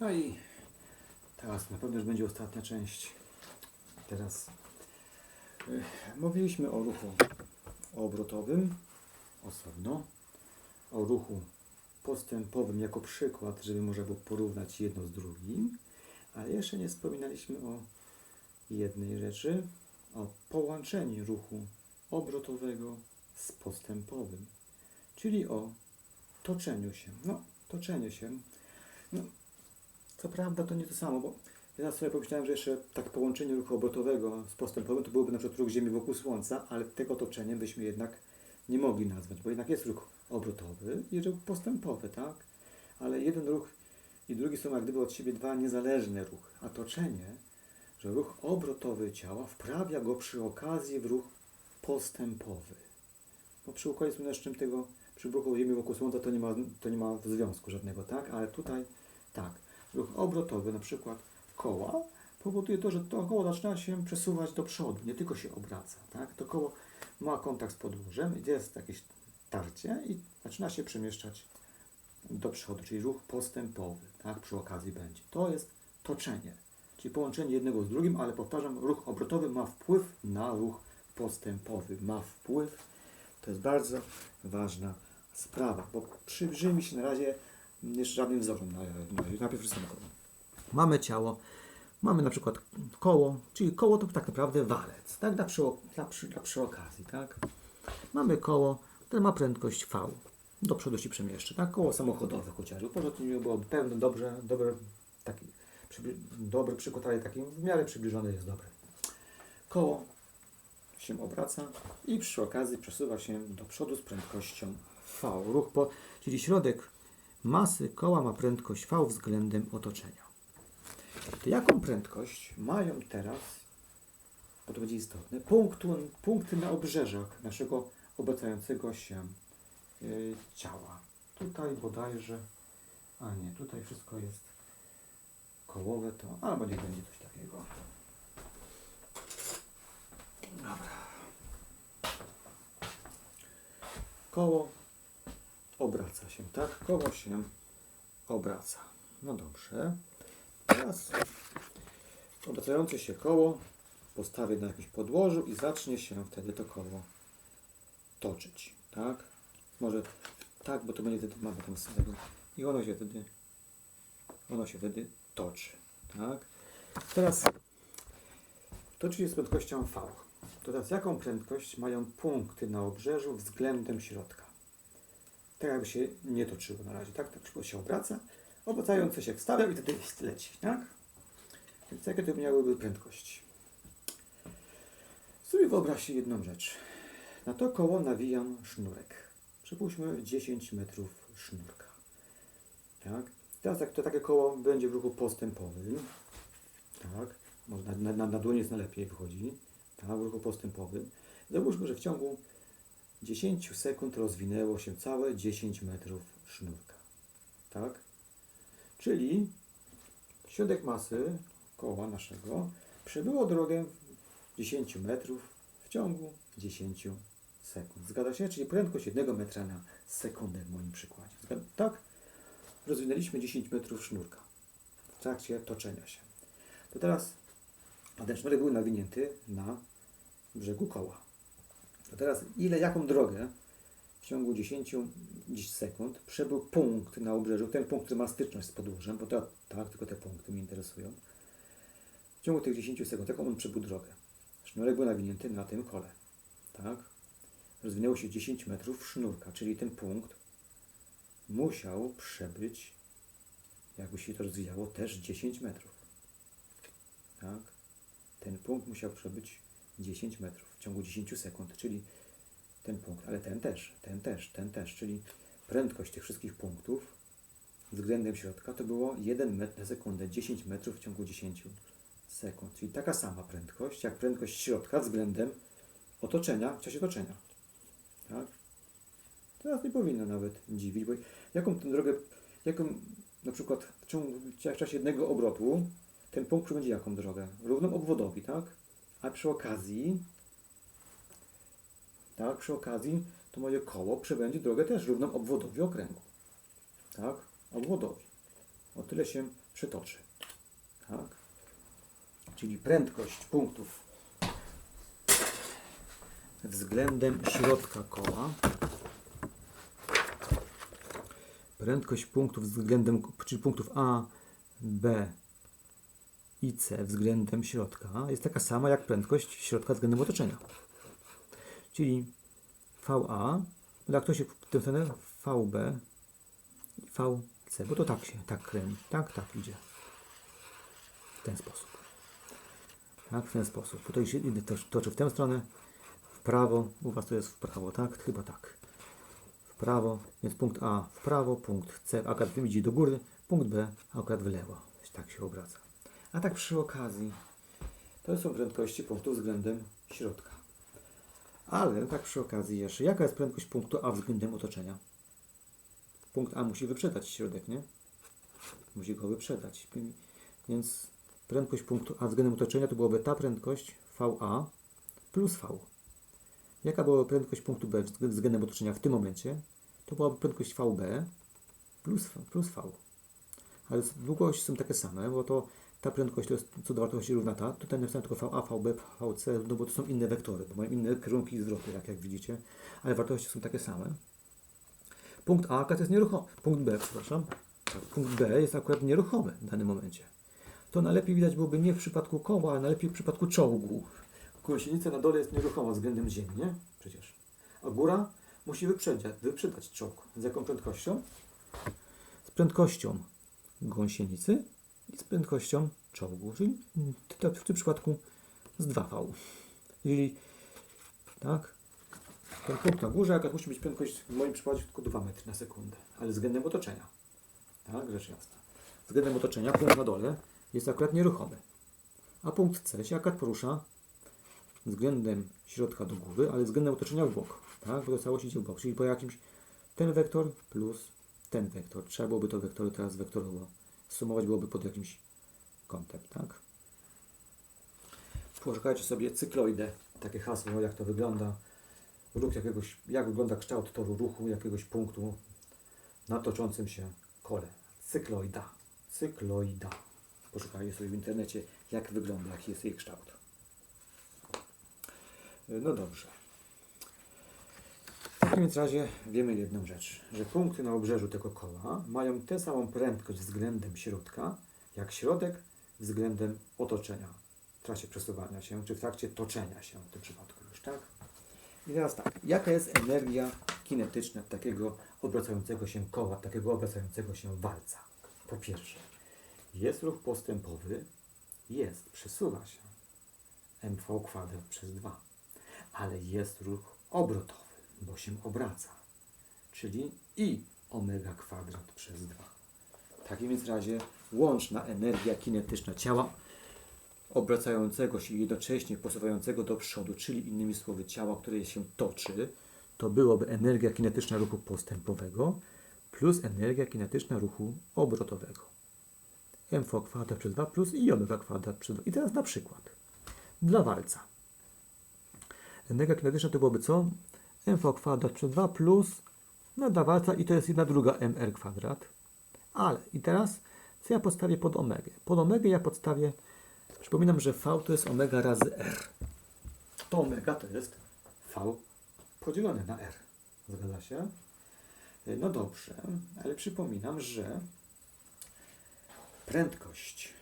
No i teraz na pewno już będzie ostatnia część. Teraz y, mówiliśmy o ruchu obrotowym osobno, o ruchu postępowym jako przykład, żeby można było porównać jedno z drugim, ale jeszcze nie wspominaliśmy o jednej rzeczy, o połączeniu ruchu obrotowego z postępowym, czyli o toczeniu się. No, toczeniu się. No, co prawda to nie to samo, bo ja sobie pomyślałem, że jeszcze tak połączenie ruchu obrotowego z postępowym to byłoby na przykład ruch Ziemi wokół Słońca, ale tego toczeniem byśmy jednak nie mogli nazwać, bo jednak jest ruch obrotowy i ruch postępowy, tak? Ale jeden ruch i drugi są jak gdyby od siebie dwa niezależne ruchy, a toczenie, że ruch obrotowy ciała wprawia go przy okazji w ruch postępowy. Bo przy układzie słonecznym tego, przy ruchu Ziemi wokół Słońca to nie ma, to nie ma związku żadnego, tak? Ale tutaj tak. Ruch obrotowy, na przykład koła, powoduje to, że to koło zaczyna się przesuwać do przodu, nie tylko się obraca, tak? To koło ma kontakt z podłożem, jest jakieś tarcie i zaczyna się przemieszczać do przodu, czyli ruch postępowy, tak? Przy okazji będzie. To jest toczenie, czyli połączenie jednego z drugim, ale powtarzam, ruch obrotowy ma wpływ na ruch postępowy, ma wpływ. To jest bardzo ważna sprawa, bo przyjrzyjmy się na razie jeszcze żadnym wzorem. Na, na, najpierw rysujemy koło. Mamy ciało, mamy na przykład koło, czyli koło to tak naprawdę walec, tak? Dla przy, dla przy, dla przy okazji, tak? Mamy koło, które ma prędkość V. Do przodu się przemieszczy, tak? Koło samochodowe chociażby. To nie byłoby pewne, dobrze, dobry, taki, przybli- dobry przykład, ale taki w miarę przybliżony jest dobry. Koło się obraca i przy okazji przesuwa się do przodu z prędkością V. Ruch po, czyli środek masy koła ma prędkość V względem otoczenia. To jaką prędkość mają teraz, bo to będzie istotne, punktu, punkty na obrzeżach naszego obracającego się y, ciała? Tutaj bodajże, a nie, tutaj wszystko jest kołowe, to albo niech będzie coś takiego. Dobra. Koło obraca się, tak? Koło się obraca. No dobrze. Teraz obracające się koło postawię na jakimś podłożu i zacznie się wtedy to koło toczyć, tak? Może tak, bo to będzie wtedy, mamy tam sobie. I ono się wtedy, ono się wtedy toczy, tak? Teraz toczy się z prędkością V. To teraz jaką prędkość mają punkty na obrzeżu względem środka? Tak jakby się nie toczyło na razie, tak? Tak się obraca, obracające się wstawia i wtedy leci, tak? Więc jakie to miałyby prędkości? Sobie wyobraźcie jedną rzecz. Na to koło nawijam sznurek. Przypuśćmy 10 metrów sznurka. Tak? Teraz jak to takie koło będzie w ruchu postępowym, tak? Może na, na, na, na dłonie jest najlepiej wychodzi, tak? W ruchu postępowym. Załóżmy, że w ciągu 10 sekund rozwinęło się całe 10 metrów sznurka. Tak? Czyli środek masy koła naszego przebyło drogę 10 metrów w ciągu 10 sekund. Zgadza się? Czyli prędkość 1 metra na sekundę w moim przykładzie. Zgadza? Tak? Rozwinęliśmy 10 metrów sznurka w trakcie toczenia się. To teraz, a ten sznurek był nawinięty na brzegu koła. To teraz ile, jaką drogę w ciągu 10, 10 sekund przebył punkt na obrzeżu, ten punkt, który ma styczność z podłożem, bo to tak, tylko te punkty mnie interesują. W ciągu tych 10 sekund, jaką on przebył drogę? Sznurek był nawinięty na tym kole, tak? Rozwinęło się 10 metrów sznurka, czyli ten punkt musiał przebyć, jakby się to rozwijało, też 10 metrów. Tak? Ten punkt musiał przebyć 10 metrów w ciągu 10 sekund, czyli ten punkt, ale ten też, ten też, ten też, czyli prędkość tych wszystkich punktów względem środka to było 1 metr na sekundę, 10 metrów w ciągu 10 sekund. Czyli taka sama prędkość, jak prędkość środka względem otoczenia w czasie toczenia. Tak? Teraz nie powinno nawet dziwić, bo jaką tę drogę, jaką na przykład w, ciągu, w czasie jednego obrotu ten punkt przybędzie jaką drogę? Równą obwodowi, tak? A przy okazji, tak, przy okazji to moje koło przebędzie drogę też równą obwodowi okręgu. Tak? Obwodowi. O tyle się przytoczy. Tak? Czyli prędkość punktów względem środka koła. Prędkość punktów względem, czyli punktów A, B i C względem środka jest taka sama jak prędkość środka względem otoczenia. Czyli VA, jak to się w tę stronę VB i VC, bo to tak się, tak kręci, tak, tak idzie. W ten sposób. Tak, w ten sposób. Tutaj się idę toczy, toczy w tę stronę, w prawo, u Was to jest w prawo, tak? Chyba tak. W prawo, więc punkt A w prawo, punkt C akurat idzie do góry, punkt B akurat w lewo. Tak się obraca. A tak przy okazji, to są prędkości punktów względem środka. Ale tak przy okazji jeszcze, jaka jest prędkość punktu A względem otoczenia? Punkt A musi wyprzedać środek, nie? Musi go wyprzedać. Więc prędkość punktu A względem otoczenia to byłaby ta prędkość VA plus V. Jaka była prędkość punktu B względem otoczenia w tym momencie? To byłaby prędkość VB plus. Plus v. Ale długości są takie same, bo to ta prędkość to jest co do wartości równa ta. Tutaj napisałem tylko VA, VB, VC, no bo to są inne wektory, bo mają inne kierunki i zwroty, tak jak widzicie, ale wartości są takie same. Punkt A akurat jest nieruchomy. Punkt B, przepraszam. Tak, punkt B jest akurat nieruchomy w danym momencie. To najlepiej widać byłoby nie w przypadku koła, ale najlepiej w przypadku czołgu. Gąsienica na dole jest nieruchoma względem ziemi, nie? Przecież. A góra musi wyprzedzać, wyprzedać czołg. Z jaką prędkością? Z prędkością gąsienicy i z prędkością czołgu, czyli w tym przypadku z 2V. Jeżeli tak, ten punkt na górze, jaka musi być prędkość w moim przypadku tylko 2 metry na sekundę, ale względem otoczenia. Tak, rzecz jasna. Względem otoczenia punkt na dole jest akurat nieruchomy, a punkt C się akurat porusza względem środka do góry, ale względem otoczenia w bok. Tak, bo to całość idzie w bok, czyli po jakimś ten wektor plus ten wektor. Trzeba byłoby to wektory teraz wektorowo sumować byłoby pod jakimś kątem, tak? Poszukajcie sobie cykloidę, takie hasło, jak to wygląda, ruch jakiegoś, jak wygląda kształt toru ruchu jakiegoś punktu na toczącym się kole. Cykloida, cykloida. Poszukajcie sobie w internecie, jak wygląda, jaki jest jej kształt. No dobrze. W takim razie wiemy jedną rzecz, że punkty na obrzeżu tego koła mają tę samą prędkość względem środka, jak środek względem otoczenia w trakcie przesuwania się, czy w trakcie toczenia się w tym przypadku już, tak? I teraz tak, jaka jest energia kinetyczna takiego obracającego się koła, takiego obracającego się walca? Po pierwsze, jest ruch postępowy, jest, przesuwa się mv kwadrat przez 2, ale jest ruch obrotowy bo się obraca, czyli i omega kwadrat przez 2. W takim więc razie łączna energia kinetyczna ciała obracającego się i jednocześnie posuwającego do przodu, czyli innymi słowy ciała, które się toczy, to byłoby energia kinetyczna ruchu postępowego plus energia kinetyczna ruchu obrotowego. mv kwadrat przez 2 plus i omega kwadrat przez 2. I teraz na przykład dla walca. Energia kinetyczna to byłoby co? Mv kwadrat przez 2 plus nadawalca i to jest jedna druga mr kwadrat. Ale i teraz co ja podstawię pod omegę? Pod omegę ja podstawię, przypominam, że v to jest omega razy r. To omega to jest v podzielone na r. Zgadza się? No dobrze, ale przypominam, że prędkość,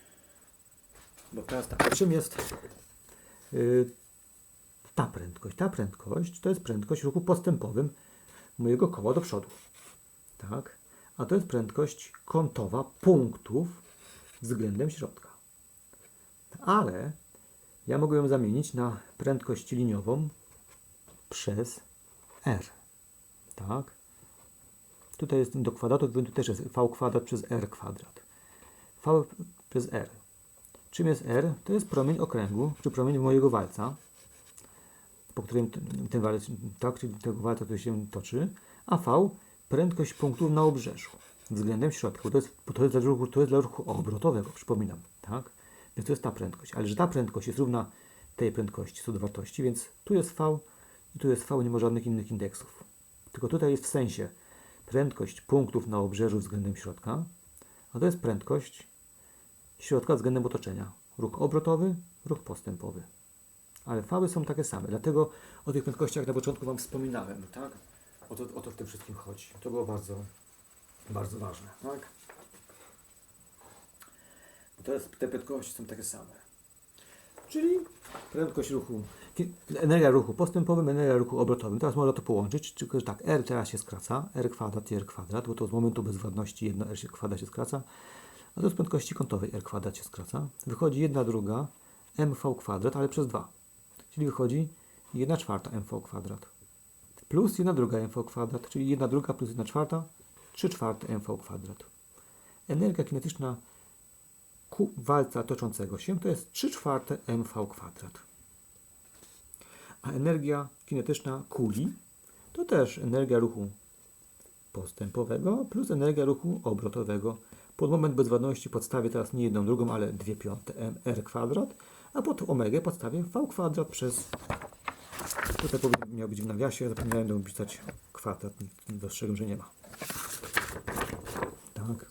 bo teraz tak, czym jest yy, ta prędkość, ta prędkość to jest prędkość ruchu postępowym mojego koła do przodu. Tak? A to jest prędkość kątowa punktów względem środka. Ale ja mogę ją zamienić na prędkość liniową przez r. Tak? Tutaj jest do kwadratu, tu też jest v kwadrat przez r kwadrat. v przez r. Czym jest r? To jest promień okręgu, czy promień mojego walca po którym ten walec, tak, tego walca, się toczy, a V prędkość punktów na obrzeżu względem środka. To jest, to jest, dla, ruchu, to jest dla ruchu obrotowego, przypominam, tak? Więc to jest ta prędkość. Ale że ta prędkość jest równa tej prędkości co do wartości, więc tu jest V i tu jest V, nie ma żadnych innych indeksów. Tylko tutaj jest w sensie prędkość punktów na obrzeżu względem środka, a to jest prędkość środka względem otoczenia. Ruch obrotowy, ruch postępowy. Ale fały są takie same, dlatego o tych prędkościach na początku Wam wspominałem, tak? O to, o to w tym wszystkim chodzi. To było bardzo, bardzo ważne, tak? Bo teraz te prędkości są takie same. Czyli prędkość ruchu, energia ruchu postępowym, energia ruchu obrotowym. Teraz można to połączyć, tylko tak, R teraz się skraca, R kwadrat i R kwadrat, bo to z momentu bezwładności jedno R się kwadrat się skraca, a to z prędkości kątowej R kwadrat się skraca. Wychodzi jedna druga mv kwadrat, ale przez 2. Czyli wychodzi 1 czwarta mv kwadrat. Plus 1 druga mv kwadrat, czyli 1 druga plus 1 czwarta, 3 czwarte mv kwadrat. Energia kinetyczna ku walca toczącego się to jest 3 czwarte mv kwadrat. A energia kinetyczna kuli to też energia ruchu postępowego plus energia ruchu obrotowego. Pod moment bezwładności podstawię teraz nie jedną drugą, ale 2 piąte mr kwadrat, a pod omegę podstawię v kwadrat przez tutaj miał być w nawiasie, zapomniałem dopisać kwadrat, dostrzegłem, że nie ma. Tak.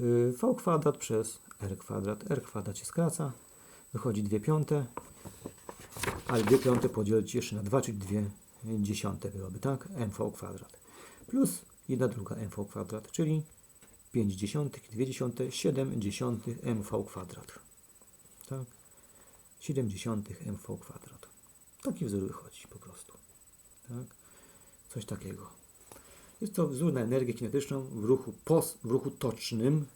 Y, v kwadrat przez r kwadrat. r kwadrat się skraca, wychodzi 2 piąte, ale 2 piąte podzielić jeszcze na 2, czyli 2 dziesiąte byłoby, tak? mv kwadrat. Plus 1 druga mv kwadrat, czyli 5 dziesiątych, 2 dziesiąte, 7 dziesiątych mv kwadrat. Tak? 7 dziesiątych mv kwadrat. Taki wzór wychodzi po prostu. Tak? Coś takiego. Jest to wzór na energię kinetyczną w ruchu, pos, w ruchu tocznym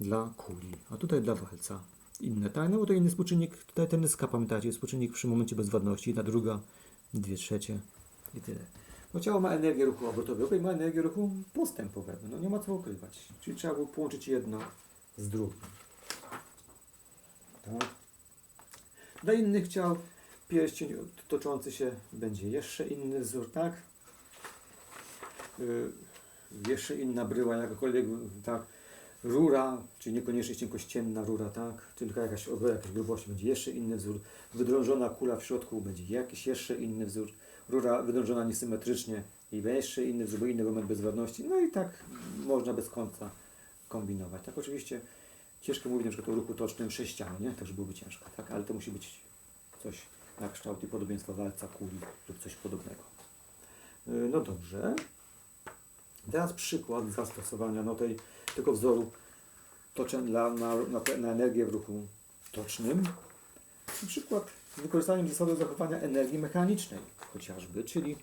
dla kuli, a tutaj dla walca. Inne, tak? No bo to inny współczynnik, tutaj ten SK, pamiętacie, współczynnik przy momencie bezwładności, jedna druga, dwie trzecie i tyle. Bo ciało ma energię ruchu obrotowego i ma energię ruchu postępowego. No nie ma co ukrywać. Czyli trzeba było połączyć jedno z drugim. Tak? Dla innych ciał pierścień toczący się będzie jeszcze inny wzór, tak? Yy, jeszcze inna bryła, jakakolwiek, tak? Rura, czyli niekoniecznie cienkościenna rura, tak? Tylko jakaś o jakiejś będzie jeszcze inny wzór. Wydrążona kula w środku będzie jakiś jeszcze inny wzór. Rura wydrążona niesymetrycznie i jeszcze inny wzór, inny moment bezwładności. No i tak można bez końca kombinować. Tak oczywiście ciężko mówić na przykład o ruchu tocznym sześcianu, nie? To już byłoby ciężko, tak? Ale to musi być coś na kształt i podobieństwa walca, kuli lub coś podobnego. Yy, No dobrze. Teraz przykład zastosowania no tej, tego wzoru toczeń dla, na, na, na energię w ruchu tocznym. Na przykład z wykorzystaniem zasady zachowania energii mechanicznej chociażby, czyli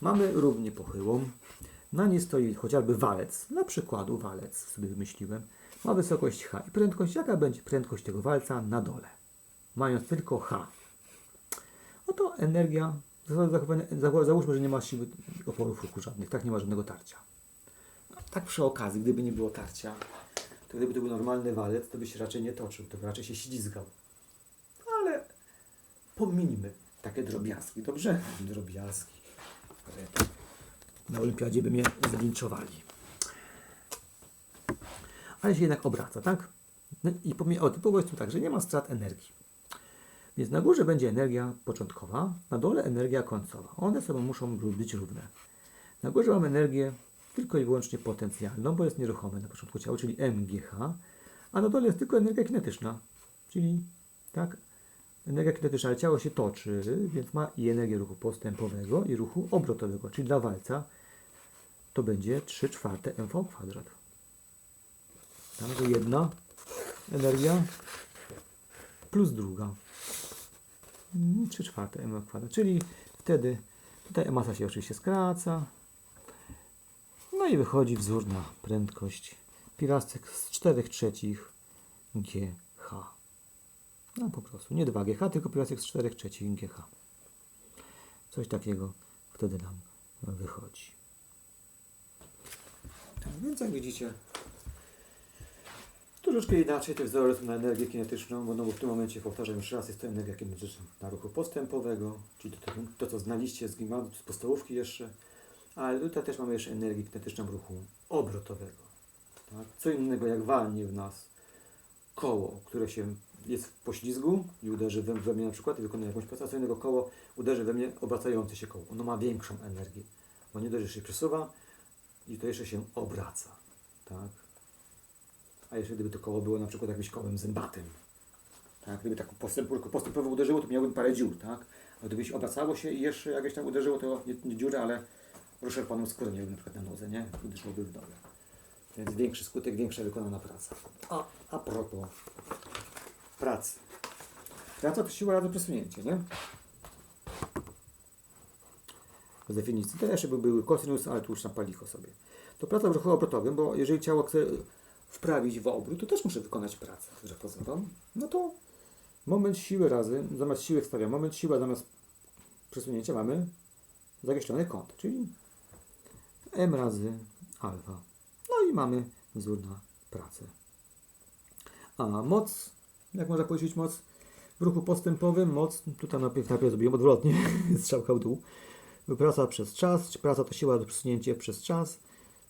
mamy równię pochyłą, na niej stoi chociażby walec, na przykładu walec sobie wymyśliłem, ma wysokość h i prędkość, jaka będzie prędkość tego walca na dole, mając tylko h. Oto energia, załóżmy, że nie ma siły oporów ruchu żadnych, tak nie ma żadnego tarcia. Tak przy okazji, gdyby nie było tarcia, to gdyby to był normalny walec, to by się raczej nie toczył, to by raczej się ślizgał. Ale pomińmy takie drobiazgi, dobrze? Drobiazgi. Na olimpiadzie by mnie zlinczowali. Ale się jednak obraca, tak? No i o, typowo jest tu tak, że nie ma strat energii. Więc na górze będzie energia początkowa, na dole energia końcowa. One sobie muszą być równe. Na górze mamy energię tylko i wyłącznie potencjalną, bo jest nieruchome na początku ciała, czyli MGH, a na dole jest tylko energia kinetyczna, czyli tak, energia kinetyczna, ale ciało się toczy, więc ma i energię ruchu postępowego i ruchu obrotowego, czyli dla walca to będzie 3 czwarte mv kwadrat. Tam, jedna energia plus druga. 3 czwarte mv kwadrat, czyli wtedy tutaj masa się oczywiście skraca, no i wychodzi wzór na prędkość pierwiastek z 4 trzecich GH. No po prostu, nie 2 GH, tylko pierwiastek z 4 trzecich GH. Coś takiego wtedy nam wychodzi. Tak więc jak widzicie, troszeczkę inaczej te wzory są na energię kinetyczną, bo, no bo w tym momencie, powtarzam jeszcze raz, jest to energia kinetyczna na ruchu postępowego, czyli to, to, to co znaliście z gimnazjum, z podstawówki jeszcze, ale tutaj też mamy jeszcze energię kinetyczną ruchu obrotowego. Tak? Co innego jak walnie w nas koło, które się jest w poślizgu i uderzy we, we mnie na przykład i wykonuje jakąś pracę, a co innego koło uderzy we mnie obracające się koło. Ono ma większą energię, bo nie dość, że się przesuwa i to jeszcze się obraca. Tak? A jeszcze gdyby to koło było na przykład jakimś kołem zębatym, tak? Gdyby tak postęp, postępowo uderzyło, to miałbym parę dziur, tak? A gdybyś obracało się i jeszcze jakieś tam uderzyło, to nie, nie dziurę, ale rozszarpaną skórę miałbym na przykład na nodze, nie? Uderzyłoby w nogę. Więc większy skutek, większa wykonana praca. A, a propos pracy. Praca to siła razy przesunięcie, nie? Z definicji. To jeszcze by były cosinus, ale tu już na palicho sobie. To praca w ruchu obrotowym, bo jeżeli ciało chce wprawić w obrót, to też muszę wykonać pracę, że pozorom. No to moment siły razy, zamiast siły wstawiam moment siła, zamiast przesunięcia mamy zagęszczony kąt, czyli m razy alfa. No i mamy wzór na pracę. A moc, jak można powiedzieć moc? W ruchu postępowym moc, tutaj najpierw, najpierw zrobiłem odwrotnie, strzałka w dół. Praca przez czas, czy praca to siła do przesunięcia przez czas.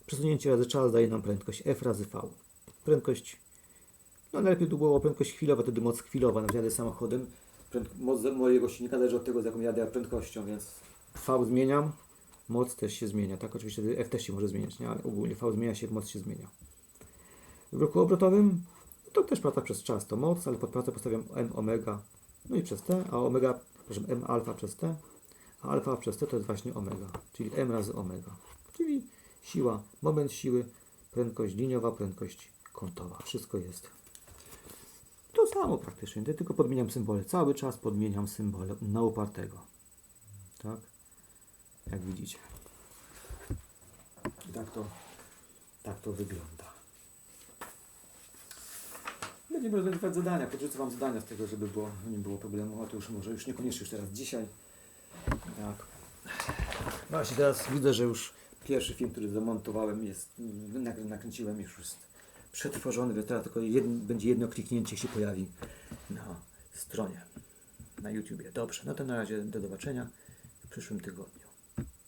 Przesunięcie razy czas daje nam prędkość F razy V. Prędkość, no najlepiej tu było prędkość chwilowa, wtedy moc chwilowa, nawet jadę samochodem. Pręd, moc mojego silnika zależy od tego, z jaką jadę prędkością, więc V zmieniam, moc też się zmienia, tak? Oczywiście F też się może zmieniać, nie? ale ogólnie V zmienia się, moc się zmienia. W ruchu obrotowym to też praca przez czas to moc, ale pod pracę postawiam m omega, no i przez t, a omega, przepraszam, m alfa przez t, a alfa przez t to jest właśnie omega, czyli m razy omega, czyli siła, moment siły, prędkość liniowa, prędkość kątowa. Wszystko jest to samo praktycznie, tylko podmieniam symbole. Cały czas podmieniam symbole na upartego. Tak? Jak widzicie. I tak to, tak to wygląda. Będziemy rozwiązywać zadania. Podrzucę Wam zadania z tego, żeby było, nie było problemu. A to już może już niekoniecznie już teraz dzisiaj. Tak. Właśnie teraz widzę, że już pierwszy film, który zamontowałem jest, nakrę- nakręciłem już jest przetworzony, więc teraz tylko jedno, będzie jedno kliknięcie się pojawi na stronie, na YouTubie. Dobrze, no to na razie do zobaczenia w przyszłym tygodniu.